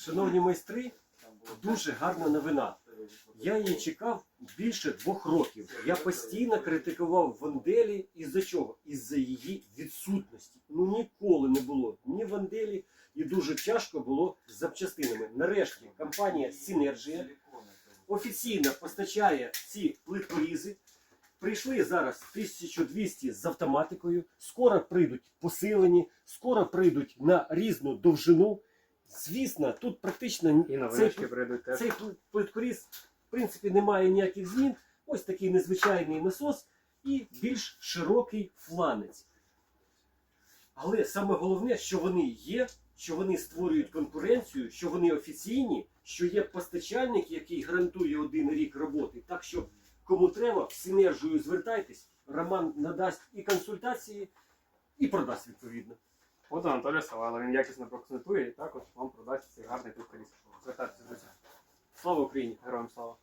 Шановні майстри, дуже гарна новина. Я її чекав більше двох років. Я постійно критикував Ванделі із-за чого? Із-за її відсутності. Ну ніколи не було ні Ванделі, і дуже тяжко було з запчастинами. Нарешті компанія Синержія офіційно постачає ці плиткорізи. Прийшли зараз 1200 з автоматикою. Скоро прийдуть посилені, скоро прийдуть на різну довжину. Звісно, тут практично І цей, новиночки прийдуть теж. цей плиткоріз, в принципі, не має ніяких змін. Ось такий незвичайний насос і більш широкий фланець. Але саме головне, що вони є, що вони створюють конкуренцію, що вони офіційні, що є постачальник, який гарантує один рік роботи. Так що, кому треба, в синержію звертайтесь. Роман надасть і консультації, і продасть відповідно. От Анатолій Савайло, він якісно проконсультує і також вам продасть цей гарний тут Звертайтеся. Слава Україні! Героям слава.